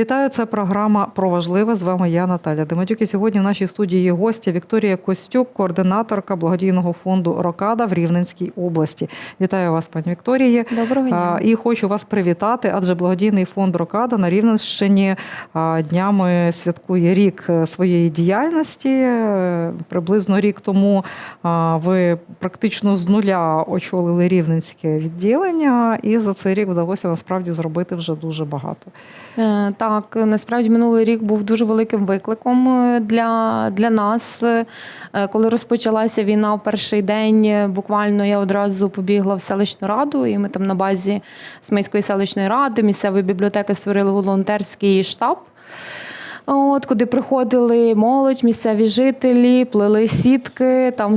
Вітаю, це програма про важливе. З вами я Наталя Дематюк. І сьогодні в нашій студії є гостя Вікторія Костюк, координаторка благодійного фонду Рокада в Рівненській області. Вітаю вас, пані Вікторії. Доброго дня. І хочу вас привітати, адже благодійний фонд Рокада на Рівненщині днями святкує рік е, своєї діяльності. Е, Приблизно рік тому ви практично з нуля очолили рівненське відділення, і за цей рік вдалося насправді зробити вже дуже багато. Е, Так, насправді минулий рік був дуже великим викликом е, для, для нас. Е, Коли розпочалася війна в перший день, е, буквально я одразу побігла в селищну раду, і ми там на базі Смийської селищної ради, місцевої бібліотеки створили волонтерський штаб. От, куди приходили молодь, місцеві жителі, плели сітки, там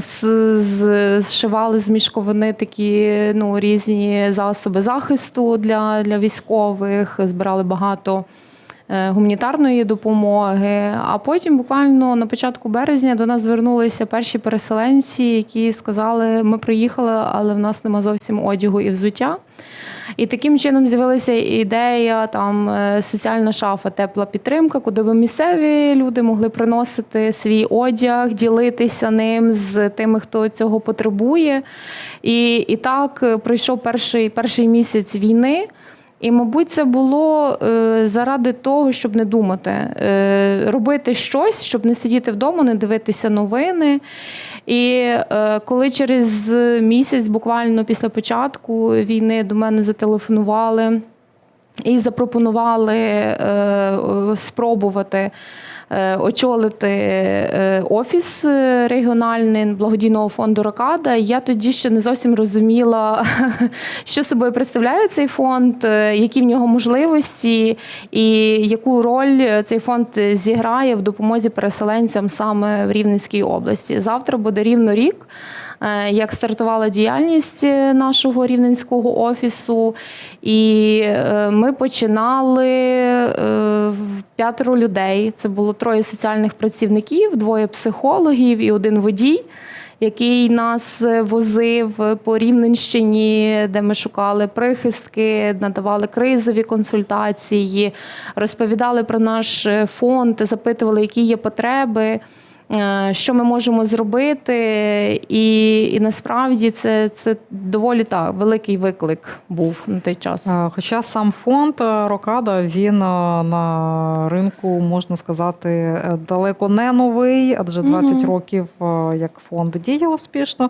зшивали з мішковини такі ну, різні засоби захисту для, для військових, збирали багато гуманітарної допомоги. А потім, буквально на початку березня, до нас звернулися перші переселенці, які сказали, ми приїхали, але в нас нема зовсім одягу і взуття. І таким чином з'явилася ідея там е, соціальна шафа, тепла підтримка, куди би місцеві люди могли приносити свій одяг, ділитися ним з тими, хто цього потребує. І, і так е, пройшов перший, перший місяць війни. І, мабуть, це було е, заради того, щоб не думати, е, робити щось, щоб не сидіти вдома, не дивитися новини. І е, коли через місяць, буквально після початку війни, до мене зателефонували і запропонували спробувати. Е, Очолити е, офіс е, регіональний благодійного фонду Рокада. Я тоді ще не зовсім розуміла, що собою представляє цей фонд, які в нього можливості, і яку роль цей фонд зіграє в допомозі переселенцям саме в Рівненській області. Завтра буде рівно рік. Як стартувала діяльність нашого рівненського офісу, і ми починали п'ятеро людей. Це було троє соціальних працівників, двоє психологів і один водій який нас е, возив по Рівненщині, де ми шукали прихистки, надавали кризові консультації, розповідали про наш е, фонд, запитували, які є потреби. Е, Що ми можемо зробити, і, і насправді це, це доволі так великий виклик був на той час. Е, Хоча сам фонд е, Рокада він на ринку можна сказати далеко не новий, адже 20 Мгм. років як фонд діє успішно.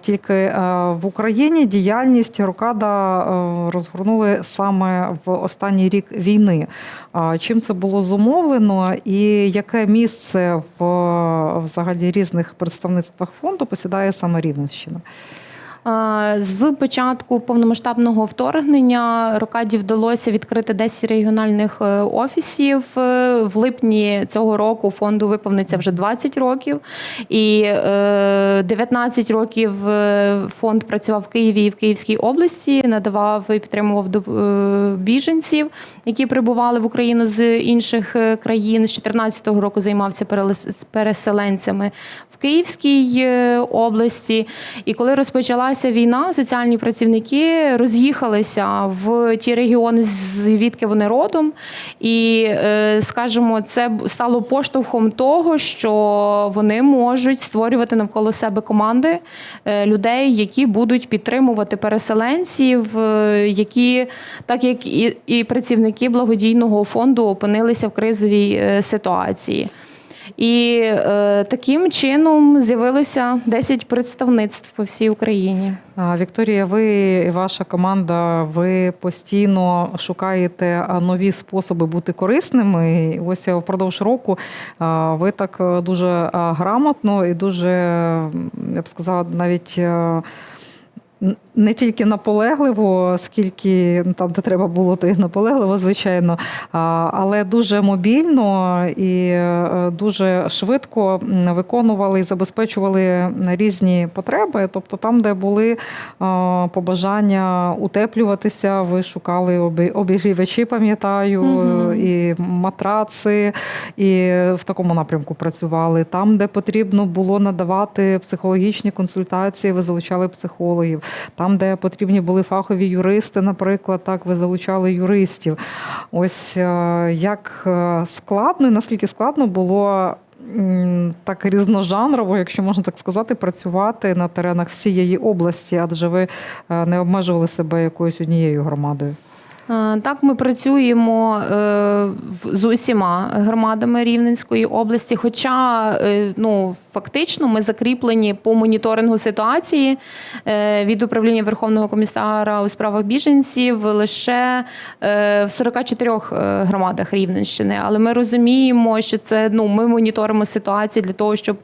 Тільки в Україні діяльність Рокада розгорнули саме в останній рік війни. Чим це було зумовлено, і яке місце в взагалі різних представництвах фонду посідає саме Рівненщина? Е, З початку повномасштабного вторгнення Рокаді вдалося відкрити 10 регіональних е, офісів. Е, В липні цього року фонду виповниться вже 20 років, і е, 19 років фонд працював в Києві і в Київській області, надавав і підтримував біженців, які прибували в Україну з інших країн. З 2014 року займався переселенцями в Київській області. І коли розпочалася війна, соціальні працівники роз'їхалися в ті регіони, звідки вони родом. І, е, скажімо, це стало поштовхом того, що вони можуть створювати навколо себе команди е, людей, які будуть підтримувати переселенців, е, які, так як і, працівники благодійного фонду, опинилися в кризовій ситуації. І е, таким чином з'явилося 10 представництв по всій Україні. Вікторія, ви і ваша команда, ви постійно шукаєте нові способи бути корисними. І ось е, впродовж року ви так е, дуже грамотно і дуже, я б сказала, навіть. Не тільки наполегливо, скільки ну, там, де треба було, то і наполегливо, звичайно, але дуже мобільно і е, дуже швидко виконували і забезпечували різні потреби. Тобто, там, де були побажання утеплюватися, ви шукали обігрівачі, пам'ятаю, Мгм. і матраци, і в такому напрямку працювали. Там, де потрібно було надавати психологічні консультації, ви залучали психологів. Там, де потрібні були фахові юристи, наприклад, так ви залучали юристів. Ось е, як е, складно і наскільки складно було. Так різножанрово, якщо можна так сказати, працювати на теренах всієї області, адже ви е, не обмежували себе якоюсь однією громадою. Е, Так, ми працюємо е, з усіма громадами Рівненської області. Хоча е, ну, фактично ми закріплені по моніторингу ситуації від управління Верховного комісара у справах біженців лише в 44 е, громадах Рівненщини. Але ми розуміємо, що це ну, ми моніторимо ситуацію для того, щоб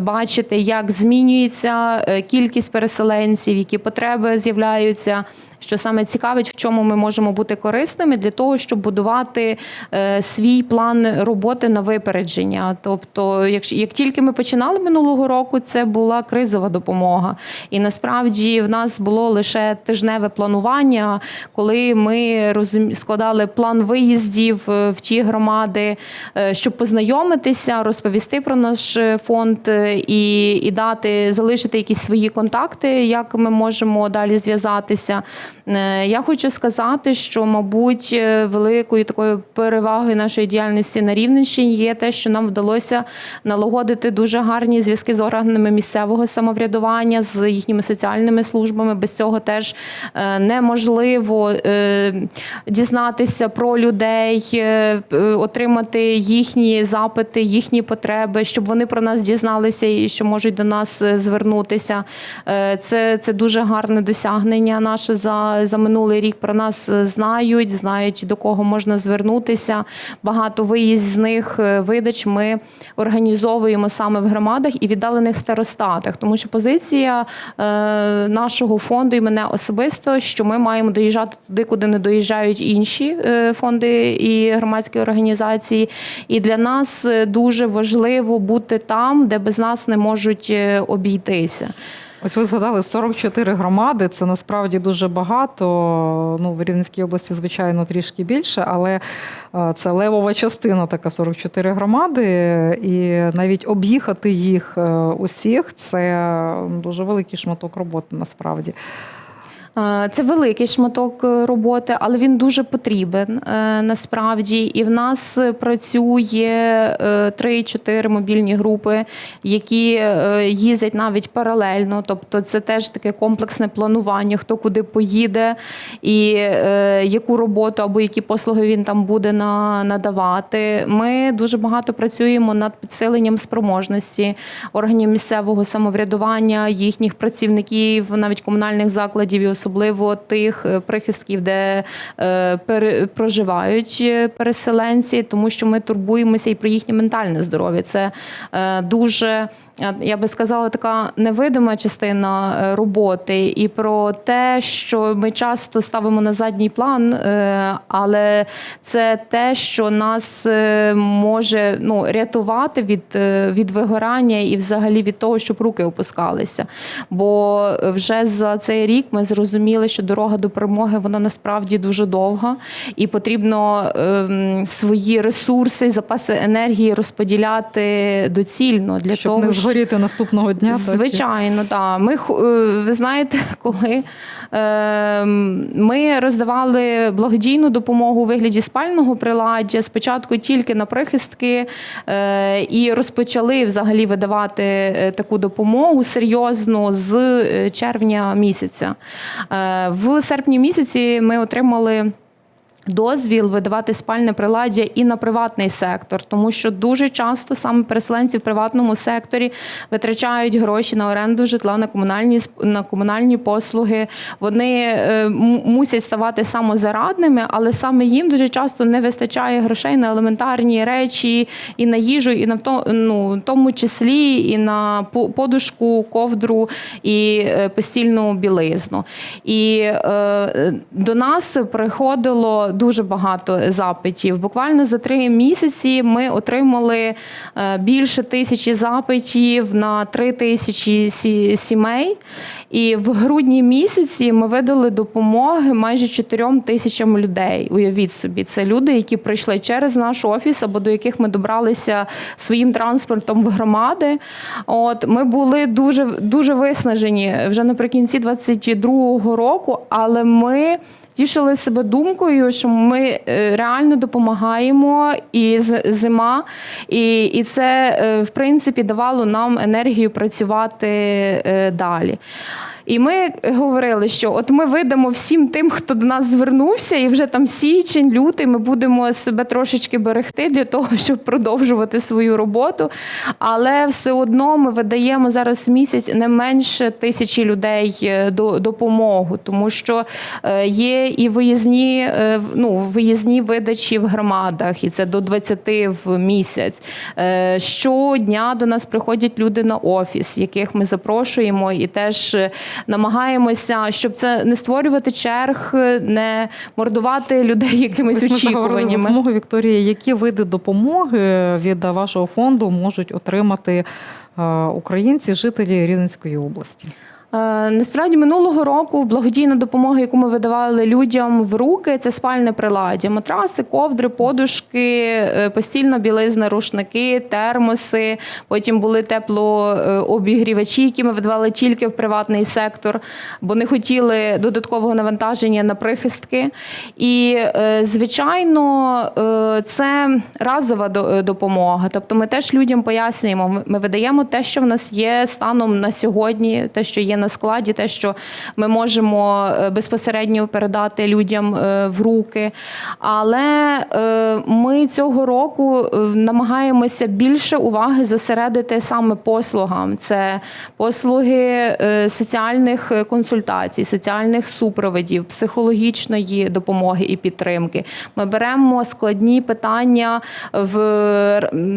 бачити, як змінюється кількість переселенців, які потреби з'являються що саме цікавить, в чому ми можемо бути корисними для того, щоб будувати е, свій план роботи на випередження. Тобто, якщо як тільки ми починали минулого року, це була кризова допомога. І насправді в нас було лише тижневе планування, коли ми складали план виїздів е, в ті громади, е, щоб познайомитися, розповісти про наш фонд і, і дати залишити якісь свої контакти, як ми можемо далі зв'язатися. Е, Я хочу сказати, що, мабуть, е, великою такою перевагою нашої діяльності на Рівненщині є те, що нам вдалося налагодити дуже гарні зв'язки з органами місцевого самоврядування, з їхніми соціальними службами. Без цього теж е, неможливо дізнатися про людей, отримати їхні запити, їхні потреби, щоб вони про нас дізналися і що можуть до нас звернутися. Це, це дуже гарне досягнення наше за, за минулий рік. Про нас знають, знають до кого можна звернутися. Багато виїзних е, видач ми організовуємо саме в громадах і віддалених старостатах, тому що позиція е, нашого фонду і мене особисто, що ми маємо доїжджати туди, куди не доїжджають інші е, фонди і громадські організації. І для нас дуже важливо бути там, де без нас не можуть обійтися. Ось ви згадали 44 громади. Це насправді дуже багато. Ну, в Рівненській області, звичайно, трішки більше, але е, це левова частина, така 44 громади. І навіть об'їхати їх е, усіх це дуже великий шматок роботи насправді. Е, Це великий шматок е, роботи, але він дуже потрібен е, насправді. І в нас працює е, 3-4 мобільні групи, які їздять навіть паралельно. Тобто, це теж таке комплексне планування, хто куди поїде, і яку роботу або які послуги він там буде надавати. Ми дуже багато працюємо над підсиленням спроможності органів місцевого самоврядування, їхніх працівників, навіть комунальних закладів, і особливо тих е, прихистків, де е, проживають е, переселенці, тому що ми турбуємося і про їхнє ментальне здоров'я. Це дуже. Е, Я би сказала, така невидима частина е, роботи, і про те, що ми часто ставимо на задній план, е, але це те, що нас може ну, рятувати від, від вигорання і взагалі від того, щоб руки опускалися. Бо вже за цей рік ми зрозуміли, що дорога до перемоги вона насправді дуже довга, і потрібно ем, свої ресурси, запаси енергії розподіляти доцільно для Щоб того, щоб- згоріти наступного дня. Звичайно, так. Ми е, ви знаєте, коли е, ми роздавали благодійну допомогу у вигляді спального приладдя, спочатку тільки на прихистки, е, і розпочали взагалі видавати е, таку допомогу серйозно з червня місяця. В серпні місяці ми отримали. Дозвіл видавати спальне приладдя і на приватний сектор, тому що дуже часто саме переселенці в приватному секторі витрачають гроші на оренду житла, на комунальні на комунальні послуги. Вони е, мусять ставати самозарадними, але саме їм дуже часто не вистачає грошей на елементарні речі і на їжу, і на ну, тому числі і на подушку, ковдру і е, постільну білизну. І е, до нас приходило дуже багато запитів. Буквально за три місяці ми отримали е, більше тисячі запитів на три тисячі сімей. І в грудні місяці ми видали допомоги майже чотирьом тисячам людей. Уявіть собі, це люди, які прийшли через наш офіс або до яких ми добралися своїм транспортом в громади. От ми були дуже дуже виснажені вже наприкінці 22-го року, але ми. Тішили себе думкою, що ми е, реально допомагаємо, і зима, і, і це е, в принципі давало нам енергію працювати е, далі. І ми говорили, що от ми видамо всім тим, хто до нас звернувся, і вже там січень, лютий, ми будемо себе трошечки берегти для того, щоб продовжувати свою роботу. Але все одно ми видаємо зараз місяць не менше тисячі людей е, до допомогу, тому що е, є і виїзні, е, ну, виїзні видачі в громадах, і це до 20 в місяць. Щодня до нас приходять люди на офіс, яких ми запрошуємо, і теж намагаємося, щоб це не створювати черг, е, не мордувати людей якимись Ось ми очікуваннями. допомогу, Вікторія. Які види допомоги від вашого фонду можуть отримати е, українці, жителі Рівненської області? Е, Насправді минулого року благодійна допомога, яку ми видавали людям в руки, це спальне приладдя, матраси, ковдри, подушки, е, постільна білизна, рушники, термоси. Потім були теплообігрівачі, які ми видавали тільки в приватний сектор, бо не хотіли додаткового навантаження на прихистки. І, е, звичайно, це разова допомога. Тобто ми теж людям пояснюємо, ми видаємо те, що в нас є станом на сьогодні, те, що є на складі, те, що ми можемо е, безпосередньо передати людям е, в руки. Але е, ми цього року намагаємося більше уваги зосередити саме послугам. Це послуги соціальних консультацій, соціальних супроводів, психологічної допомоги і підтримки. Ми беремо складні питання в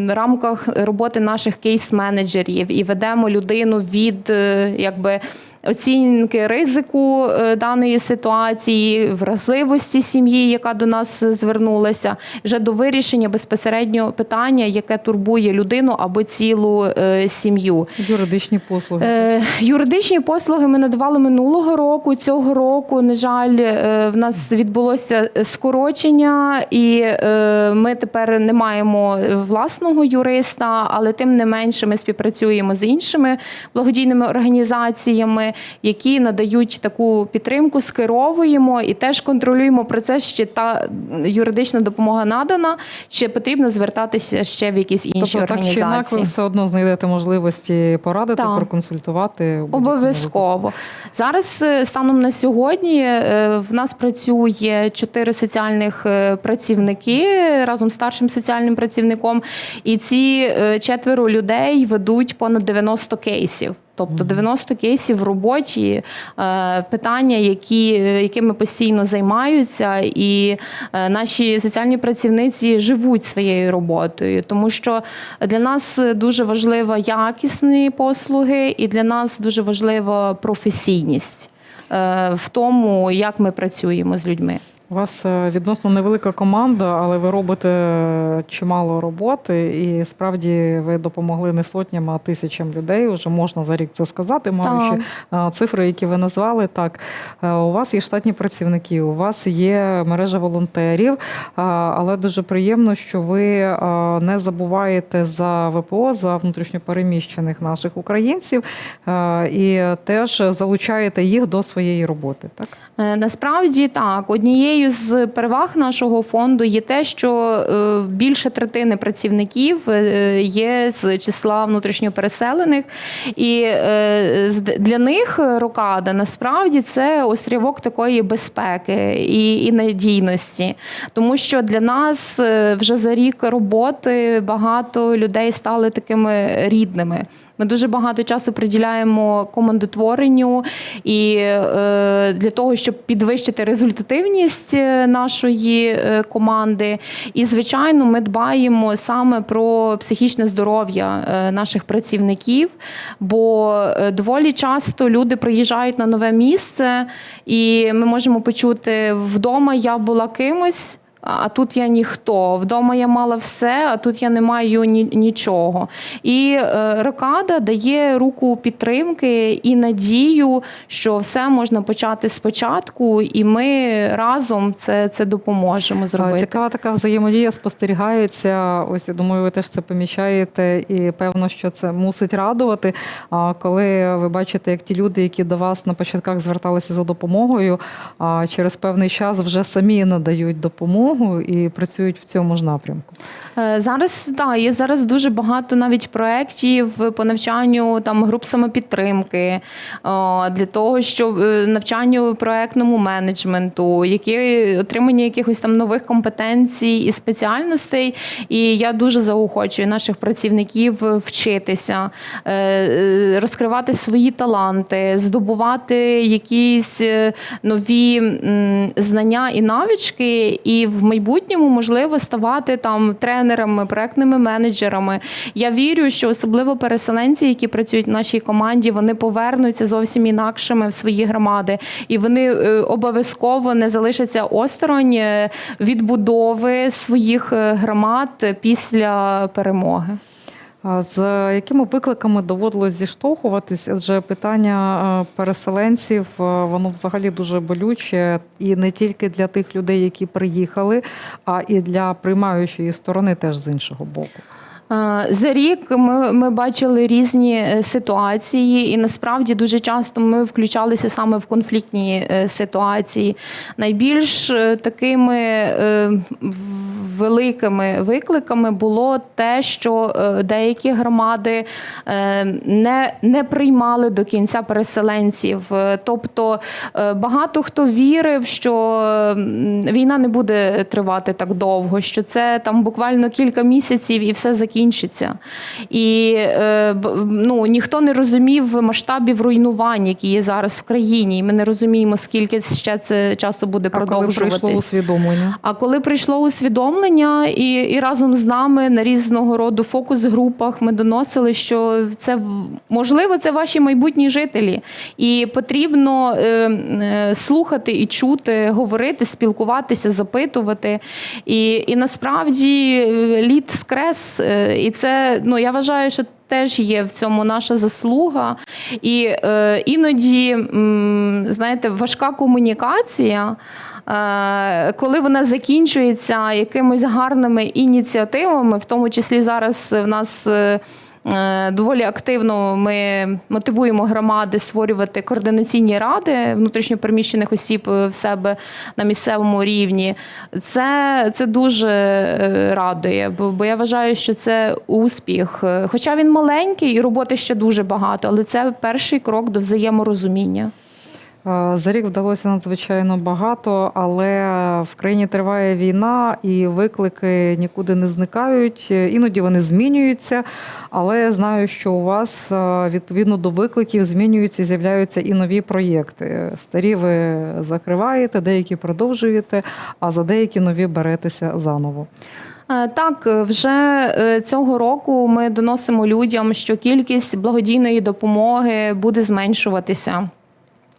рамках роботи наших кейс-менеджерів і ведемо людину від якби. Оцінки ризику е, даної ситуації, вразливості сім'ї, яка до нас звернулася, вже до вирішення безпосередньо питання, яке турбує людину або цілу е, сім'ю. Юридичні послуги. Е, юридичні послуги ми надавали минулого року. Цього року, на жаль, в нас відбулося скорочення, і ми тепер не маємо власного юриста, але тим не менше ми співпрацюємо з іншими благодійними організаціями, які надають таку підтримку, скеровуємо і теж контролюємо процес, чи та юридична допомога надана, чи потрібно звертатися ще в якісь інші тобто, так чи інакше, все одно знайдете можливості порадити, Так. проконсультувати. Обов'язково зараз е, станом на сьогодні е, в нас працює чотири соціальних е, працівники разом з старшим соціальним працівником, і ці четверо людей ведуть понад 90 кейсів. Тобто 90 кейсів в роботі, е, питання, які, якими постійно займаються, і е, наші соціальні працівниці живуть своєю роботою, тому що для нас дуже важлива якісні послуги, і для нас дуже важлива професійність е, в тому, як ми працюємо з людьми. У вас е, відносно невелика команда, але ви робите чимало роботи, і справді ви допомогли не сотням, а тисячам людей. Уже можна за рік це сказати, маючи е, цифри, які ви назвали. Так, е, у вас є штатні працівники, у вас є мережа волонтерів, е, але дуже приємно, що ви е, не забуваєте за ВПО, за внутрішньопереміщених наших українців е, і теж залучаєте їх до своєї роботи. Так. Е, Насправді так, однією з переваг нашого фонду є те, що е, більше третини працівників е, є з числа внутрішньопереселених, і е, для них рокада насправді це острівок такої безпеки і, і надійності, тому що для нас вже за рік роботи багато людей стали такими рідними. Ми дуже багато часу приділяємо командотворенню і е, для того, щоб підвищити результативність е, нашої е, команди. І, звичайно, ми дбаємо саме про психічне здоров'я наших працівників, бо доволі часто люди приїжджають на нове місце, і ми можемо почути вдома я була кимось. А тут я ніхто. Вдома я мала все, а тут я не маю ні, нічого. І е, рокада дає руку підтримки і надію, що все можна почати спочатку, і ми разом це, це допоможемо зробити. Цікава така взаємодія спостерігається. Ось я думаю, ви теж це помічаєте, і певно, що це мусить радувати. А коли ви бачите, як ті люди, які до вас на початках зверталися за допомогою, а через певний час вже самі надають допомогу і працюють в цьому ж напрямку. Е, Зараз так, є зараз дуже багато навіть проєктів по навчанню там груп самопідтримки для того, щоб е, навчанню проектному менеджменту, які отримання якихось там нових компетенцій і спеціальностей. І я дуже заохочую наших працівників вчитися, е, розкривати свої таланти, здобувати якісь нові знання і навички, і в майбутньому можливо ставати там тренерами, проектними менеджерами. Я вірю, що особливо переселенці, які працюють в нашій команді, вони повернуться зовсім інакшими в свої громади, і вони е, обов'язково не залишаться осторонь е, відбудови своїх е, громад після перемоги. З якими викликами доводилось зіштовхуватись? Адже питання е, переселенців е, воно взагалі дуже болюче, і не тільки для тих людей, які приїхали, а і для приймаючої сторони, теж з іншого боку. Е, За рік ми, ми бачили різні ситуації, і насправді дуже часто ми включалися саме в конфліктні ситуації. Найбільш такими в- великими викликами було те, що е, деякі громади е, не, не приймали до кінця переселенців. Е, Тобто багато хто вірив, що війна не буде тривати так довго, що це там буквально кілька місяців і все закінчиться. І ну, ніхто не розумів масштабів руйнувань, які є зараз в країні. І ми не розуміємо, скільки ще це часу буде А коли прийшло усвідомлення? А коли прийшло усвідомлення, і, і разом з нами на різного роду фокус-групах ми доносили, що це можливо, це ваші майбутні жителі, і потрібно е, е, слухати і чути, говорити, спілкуватися, запитувати. І, і насправді е, лід скрес, е, і це ну я вважаю, що. Теж є в цьому наша заслуга, і е, іноді, м, знаєте, важка комунікація, коли вона закінчується якимись гарними ініціативами, в тому числі зараз в нас. е, е, Доволі активно ми мотивуємо громади створювати координаційні ради внутрішньопереміщених осіб е, в себе на місцевому рівні. Це, це дуже е, радує, бо, бо я вважаю, що це успіх. Е, Хоча він маленький і роботи ще дуже багато, але це перший крок до взаєморозуміння. Е, За рік вдалося надзвичайно багато, але в країні триває війна, і виклики нікуди не зникають. Іноді вони змінюються. Але знаю, що у вас е, відповідно до викликів змінюються, з'являються і нові проєкти. Старі ви закриваєте, деякі продовжуєте, а за деякі нові беретеся заново. Е, Так, вже цього року ми доносимо людям, що кількість благодійної допомоги буде зменшуватися.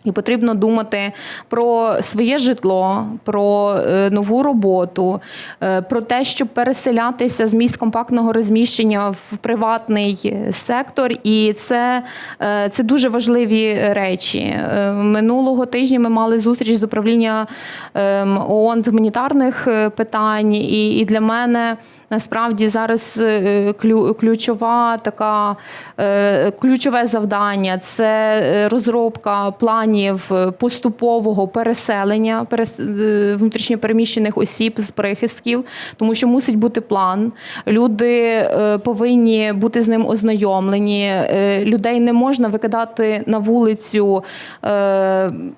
І потрібно думати про своє житло, про е, нову роботу, е, про те, щоб переселятися з місць компактного розміщення в приватний сектор. І це, е, це дуже важливі речі. Минулого тижня ми мали зустріч з управління ем, ООН з гуманітарних питань, і, і для мене. Насправді зараз е, ключова така е, ключове завдання це е, розробка планів поступового переселення перес- внутрішньопереміщених осіб з прихистків, тому що мусить бути план. Люди повинні бути з ним ознайомлені. Людей не можна викидати на вулицю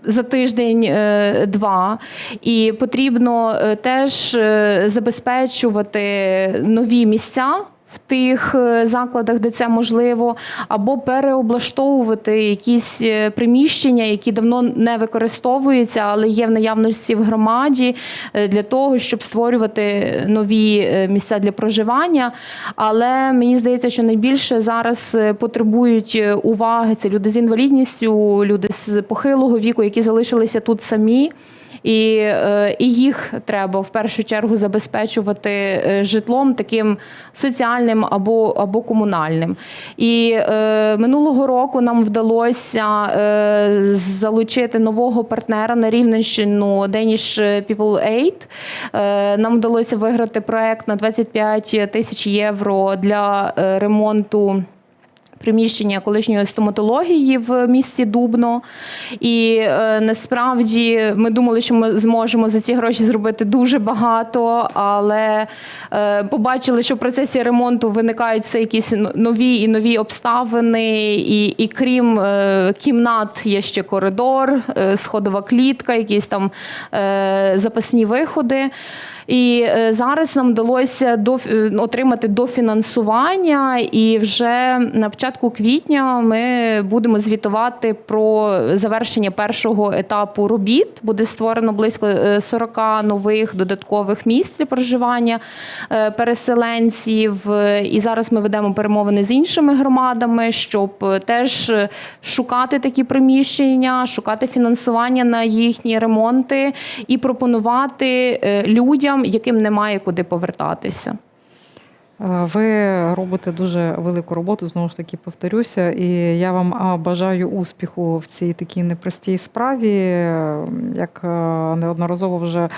за тиждень-два. І потрібно теж забезпечувати нові місця в тих е, закладах, де це можливо, або переоблаштовувати якісь е, приміщення, які давно не використовуються, але є в наявності в громаді е, для того, щоб створювати нові місця для проживання. Але мені здається, що найбільше зараз потребують уваги це люди з інвалідністю, люди з похилого віку, які залишилися тут самі. І, е, і їх треба в першу чергу забезпечувати е, житлом таким соціальним або, або комунальним. І е, минулого року нам вдалося е, залучити нового партнера на Рівненщину Danish People Aid. Е, нам вдалося виграти проект на 25 тисяч євро для е, ремонту приміщення колишньої стоматології в місті Дубно. І е, насправді ми думали, що ми зможемо за ці гроші зробити дуже багато, але е, побачили, що в процесі ремонту виникають все якісь нові і нові обставини. І, і крім е, кімнат, є ще коридор, е, сходова клітка, якісь там е, запасні виходи. І е, зараз нам вдалося е, отримати дофінансування, і вже на початку квітня ми будемо звітувати про завершення першого етапу робіт. Буде створено близько е, 40 нових додаткових місць для проживання е, переселенців. Е, І зараз ми ведемо перемовини з іншими громадами, щоб е, теж е, шукати такі приміщення, шукати фінансування на їхні ремонти і пропонувати е, людям, яким немає куди повертатися. Е, Ви робите дуже велику роботу, знову ж таки повторюся, і я вам бажаю успіху в цій такій непростій справі. Як е, неодноразово вже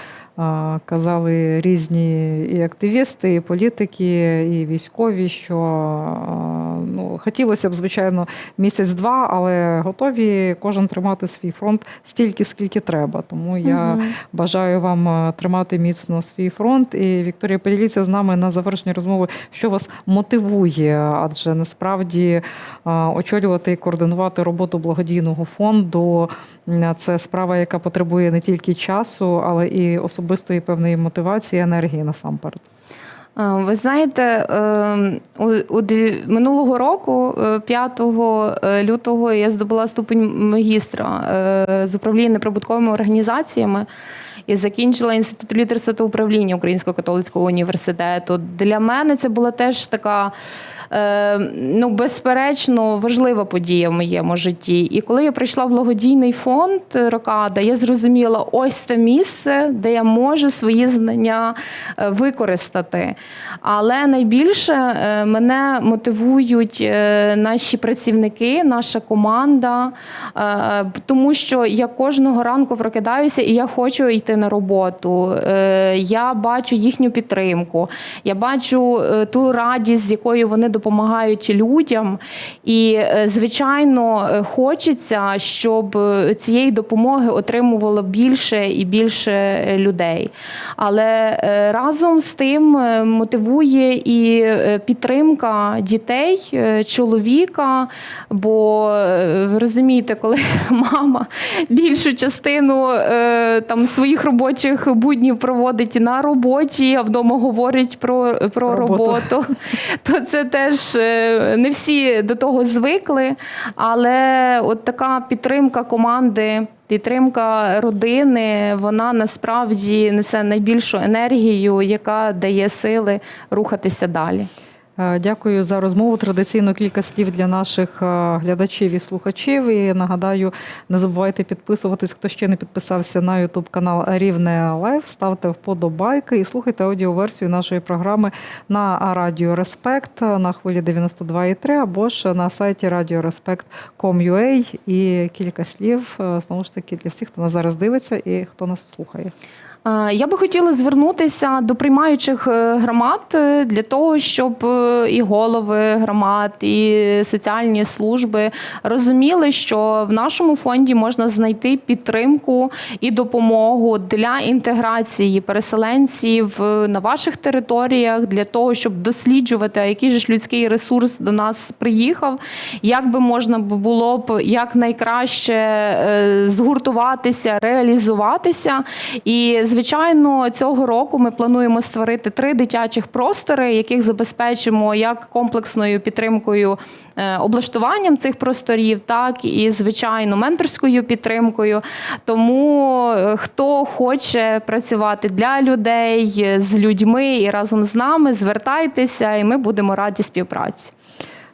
казали різні і активісти, і політики, і військові, що ну, хотілося б, звичайно, місяць-два, але готові кожен тримати свій фронт стільки, скільки треба. Тому я Мгм. Бажаю вам тримати міцно свій фронт. І Вікторія, поділіться з нами на завершення розмови, що вас мотивує, адже насправді очолювати і координувати роботу благодійного фонду це справа, яка потребує не тільки часу, але і особистої певної мотивації, енергії насамперед. Е, Ви знаєте, е, у- минулого року, е, 5 лютого, я здобула ступень магістра е, з управління неприбутковими організаціями і закінчила інститут лідерства та управління Українського католицького університету. Для мене це була теж така. е, Ну, безперечно, важлива подія в моєму житті. І коли я прийшла в благодійний фонд Рокада, я зрозуміла, ось те місце, де я можу свої знання е, використати. Але найбільше е, мене мотивують наші працівники, наша команда, тому що я кожного ранку прокидаюся і я хочу йти на роботу. Е, Я бачу їхню підтримку, я бачу е, ту радість, з якою вони допомагають людям. І, е, звичайно, хочеться, щоб цієї допомоги отримувало більше і більше людей. Але разом з тим мотивує і підтримка дітей, чоловіка. Бо ви розумієте, коли мама більшу частину там своїх робочих буднів проводить на роботі, а вдома говорить про, про Роботу. роботу, то це теж е, не всі до того звикли. Але от така підтримка команди. Підтримка родини, вона насправді несе найбільшу енергію, яка дає сили рухатися далі. Е, Дякую за розмову. Традиційно кілька слів для наших е, глядачів і слухачів. І нагадаю, не забувайте підписуватись, хто ще не підписався на YouTube канал Рівне Лайв. Ставте вподобайки і слухайте аудіоверсію нашої програми на Радіо Респект на хвилі 92,3 або ж на сайті radioRespect.com.ua. І кілька слів е, знову ж таки для всіх, хто нас зараз дивиться і хто нас слухає. Е, Я би хотіла звернутися до приймаючих е, громад е, для того, щоб і голови громад, і соціальні служби розуміли, що в нашому фонді можна знайти підтримку і допомогу для інтеграції переселенців на ваших територіях, для того, щоб досліджувати, який же ж людський ресурс до нас приїхав, як би можна було б якнайкраще е, згуртуватися, реалізуватися. І, звичайно, звичайно, цього року ми плануємо створити три дитячих простори, яких забезпечимо як комплексною підтримкою е, облаштуванням цих просторів, так і звичайно менторською підтримкою. Тому е, хто хоче працювати для людей е, з людьми і разом з нами, звертайтеся, і ми будемо раді співпраці.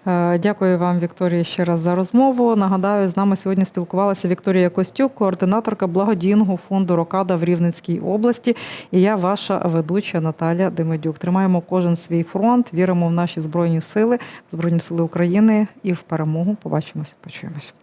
Е, Дякую вам, Вікторія, ще раз за розмову. Нагадаю, з нами сьогодні спілкувалася Вікторія Костюк, координаторка благодійного фонду Рокада в Рівненській області. І я, ваша ведуча Наталя Демедюк. Тримаємо кожен свій фронт, віримо в наші збройні сили, Збройні сили України і в перемогу. Побачимося, почуємось.